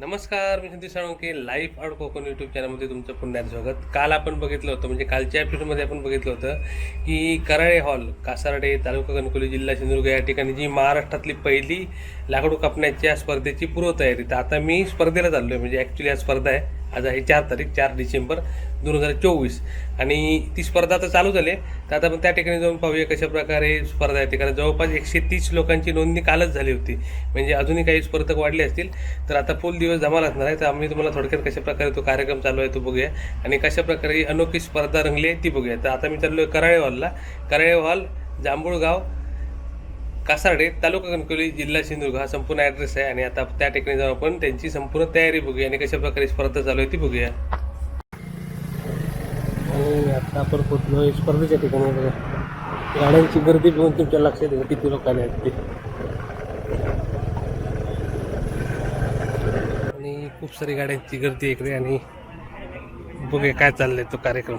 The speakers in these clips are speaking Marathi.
नमस्कार मी Sandeep Salunke life out Konkan YouTube चॅनलमध्ये तुमचं पुण्यात स्वागत. काल आपण बघितलं होतं म्हणजे कालच्या एपिसोडमध्ये आपण बघितलं होतं की कराळे हॉल कासारडे तालुका कणकोली जिल्हा सिंधुदुर्ग या ठिकाणी जी महाराष्ट्रातली पहिली लाकडू कापण्याच्या स्पर्धेची पूर्वतयारी. तर आता मी स्पर्धेला चाललो आहे म्हणजे ॲक्च्युली हा स्पर्धा आहे. आज आहे चार तारीख चार डिसेंबर दोन हजार चोवीस. आणि ती स्पर्धा आता चालू झाली तर आता आपण त्या ठिकाणी जाऊन पाहूया कशा प्रकारे स्पर्धा येते कारण जवळपास एकशे तीस लोकांची नोंदणी कालच झाली होती. म्हणजे अजूनही काही स्पर्धक वाढले असतील. तर आता फुल दिवस जमाल असणार आहे. तर आम्ही तुम्हाला थोडक्यात कशा प्रकारे तो कार्यक्रम चालू आहे तो बघूया. आणि कशा प्रकारे अनोखी स्पर्धा रंगली आहे ती बघूया. तर आता मी चाललो आहे कराळे हॉलला. कराळे हॉल जांभूळगाव कासारडे तालुका कणकवली जिल्हा सिंधुदुर्ग हा संपूर्ण ॲड्रेस आहे आणि आता त्या ठिकाणी जाऊन आपण त्यांची संपूर्ण तयारी बघूया आणि कशा प्रकारे स्पर्धा चालू आहे ती बघूया. आणि आता आपण पोचलो स्पर्धेच्या ठिकाणी बघा. गाड्यांची गर्दी बघून तुमच्या लक्षात येईल किती लोक आले आहेत ते. आणि खूप सारी गाड्यांची गर्दी इकडे आणि बघूया काय चाललंय तो कार्यक्रम.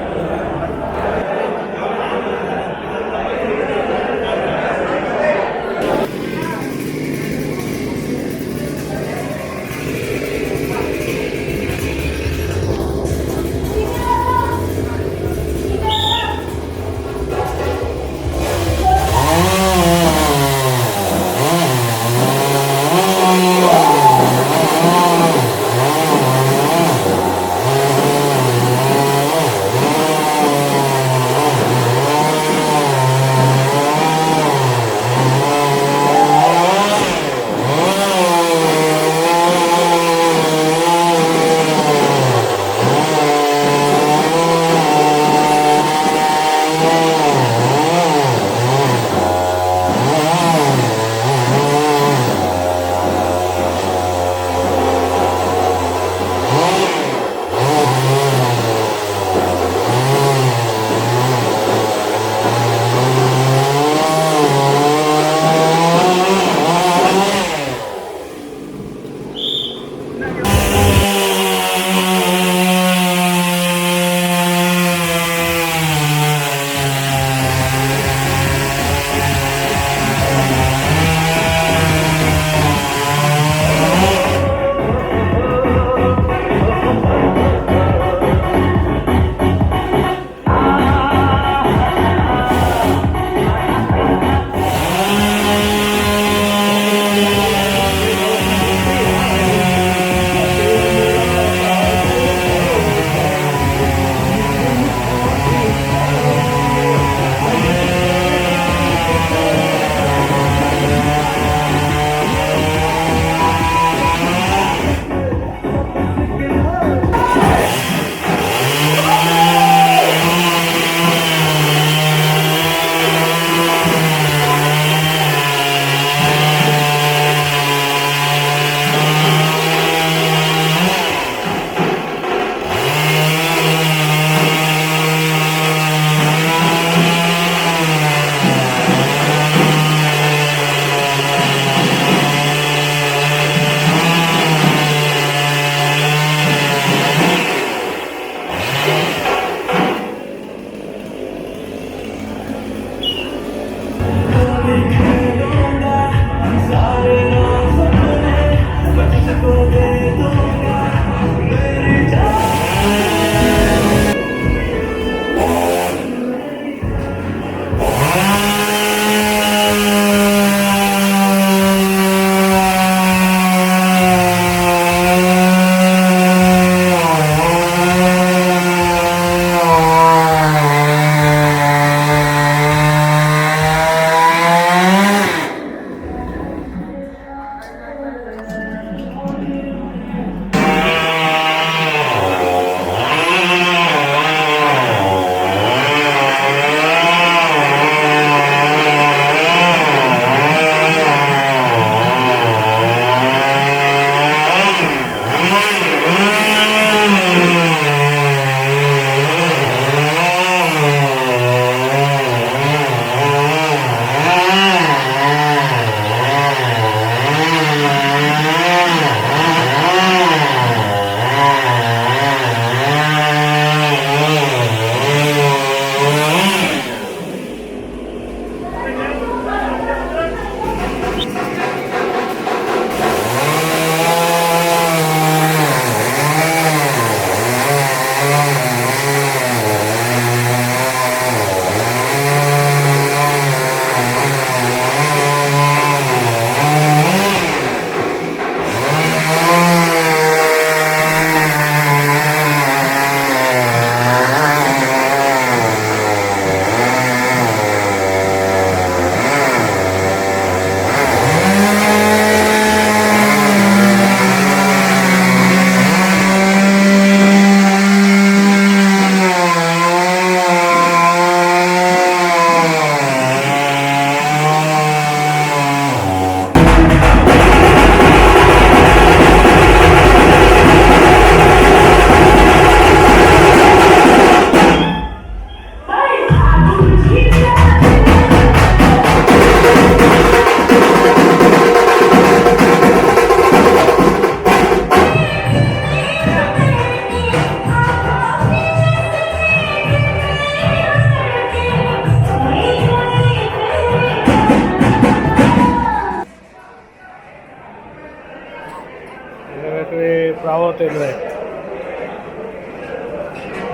हॅलो टेलर आहे.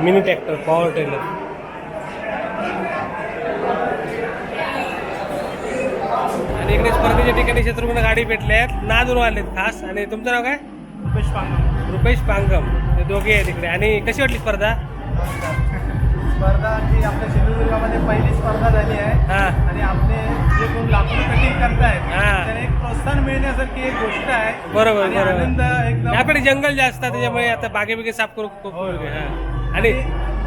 मिनी ट्रॅक्टर पॉवर टेलर आणि इकडे स्पर्धेच्या ठिकाणी शत्रुघ्न गाडी भेटले आहेत. नादून आलेत खास. आणि तुमचं नाव काय? रुपेश पांगम. रुपेश पांगम. हे दोघे आहेत इकडे. आणि कशी वाटली स्पर्धा? स्पर्धा जी आपल्या सिंधुदुर्गामध्ये पहिली स्पर्धा झाली आहे. हा. आणि आपले जे कोण लाकूड कटिंग करतायत हा. प्रोत्साहन मिळण्यासारखी एक गोष्ट आहे बरोबर आणि बरोबर आनंद एकदम याकडे जंगल जास्त त्याच्यामुळे आता बागे बिगे साफ करू खूप. हा. आणि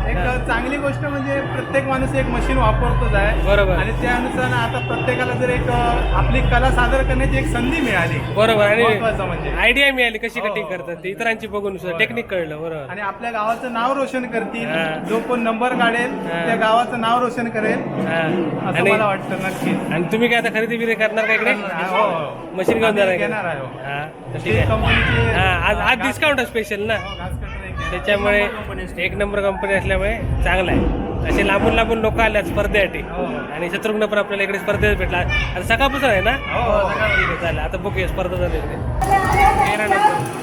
एक हा. चांगली गोष्ट म्हणजे प्रत्येक माणूस एक मशीन वापरतोच आहे बरोबर. आणि त्यानुसार ना आता प्रत्येकाला जर एक आपली कला सादर करण्याची एक संधी मिळाली बरोबर आणि महत्वाचं म्हणजे आयडिया मिळाली कशी हो, कटिंग हो. करतात ते इतरांची बघून. टेक्निक कळलं बरोबर आणि आपल्या गावाचं नाव रोशन करतील हा. जो कोण नंबर काढेल हा. त्या गावाचं नाव रोशन करेल हा. असं आणि मला वाटतं नक्कीच आणि तुम्ही काय आता खरेदी बिरे करणार का इकडे हो, हो. मशीन घेऊन आम्ही जाणार का? घेणार आहे, हो. हा तर ठीक आहे कंपनीची हा आज आज डिस्काउंट आहे स्पेशल ना हो, आहे. त्याच्यामुळे एक नंबर कंपनी आहे. एक नंबर कंपनी असल्यामुळे चांगला आहे. असे लांबून लांबून लोक आले स्पर्धेसाठी. हो. आणि शत्रुघ्न पण आपल्याला इकडे स्पर्धेत भेटला. आता सकाळपासून आहे ना? हो, हो, सकाळपासून. ठीक आहे, चालेल. आता बघूया स्पर्धा झाली इकडे. तेरा number.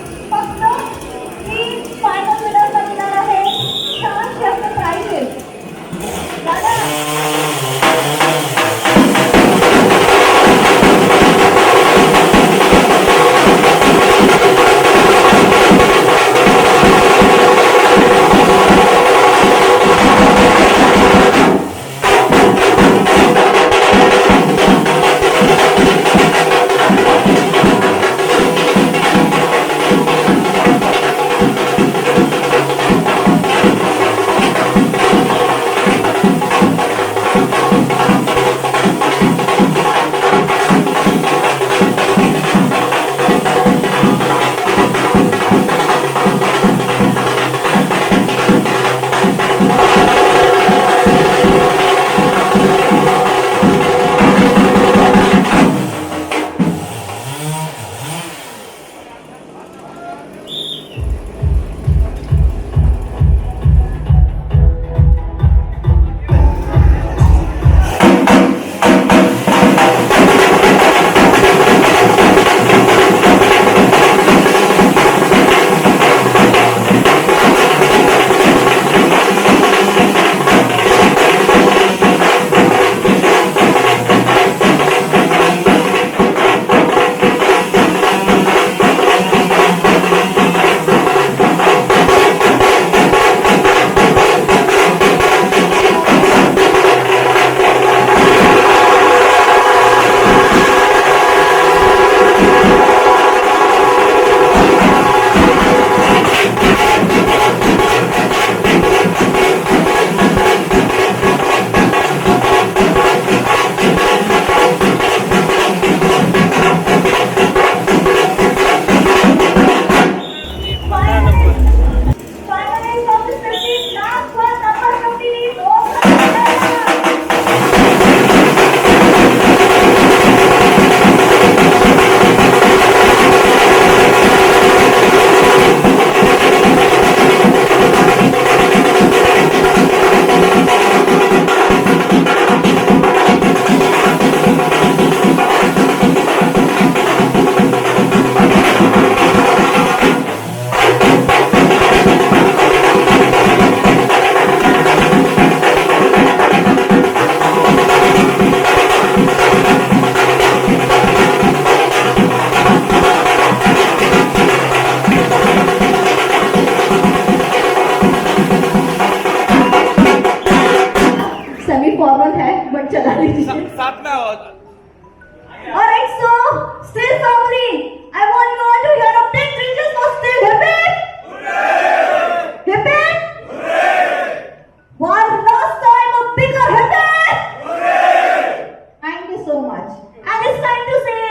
So much. And it's time to say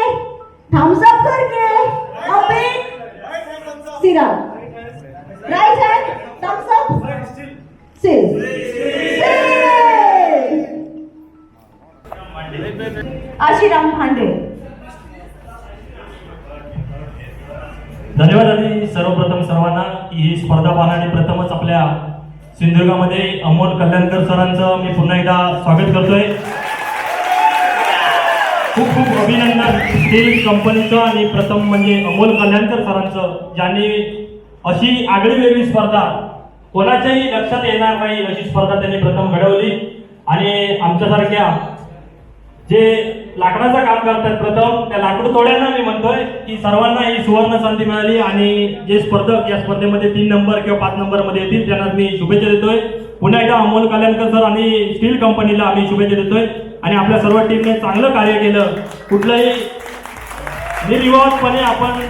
thumbs up करके a big sit up. Right hand, thumbs up. Still. Ashiram Bhande धन्यवाद आणि सर्वप्रथम सर्वांना की ही स्पर्धा पाहण्याने प्रथमच आपल्या सिंधुदुर्गामध्ये अमोल कल्याणकर सरांचं मी पुन्हा एकदा स्वागत करतोय अभिनंदन स्टील कंपनीचं आणि प्रथम म्हणजे अमोल कल्याणकर सरांचं ज्यांनी अशी आगळी वेगळी स्पर्धा कोणाच्याही लक्षात येणार नाही अशी स्पर्धा त्यांनी प्रथम घडवली. आणि आमच्यासारख्या जे लाकडाचं काम करतात प्रथम त्या लाकूड तोड्यांना मी म्हणतोय की सर्वांना ही सुवर्ण संधी मिळाली आणि जे स्पर्धक या स्पर्धेमध्ये तीन नंबर किंवा पाच नंबरमध्ये येतील त्यांना मी शुभेच्छा देतोय. पुन्हा एकदा अमोल कल्याणकर सर आणि स्टील कंपनीला आम्ही शुभेच्छा देतोय. आणि आपल्या सर्व टीमने चांगलं कार्य केलं. कुठलंही निर्विवादपणे आपण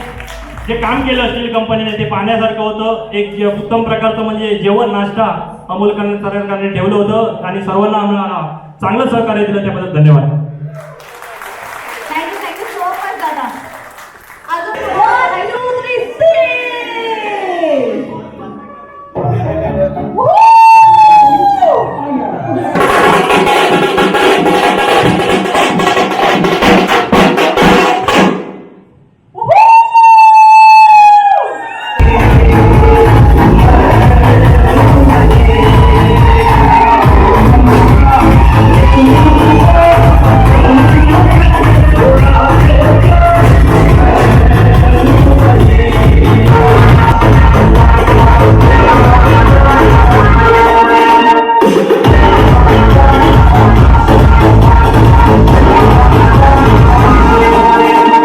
जे काम केलं स्टील कंपनीने ते पाहण्यासारखं होतं. एक उत्तम प्रकारचं म्हणजे जेवण नाश्ता अमोल कल्याणकरांनी ठेवलं होतं. आणि सर्वांना आम्हाला चांगलं सहकार्य दिलं त्याबद्दल धन्यवाद.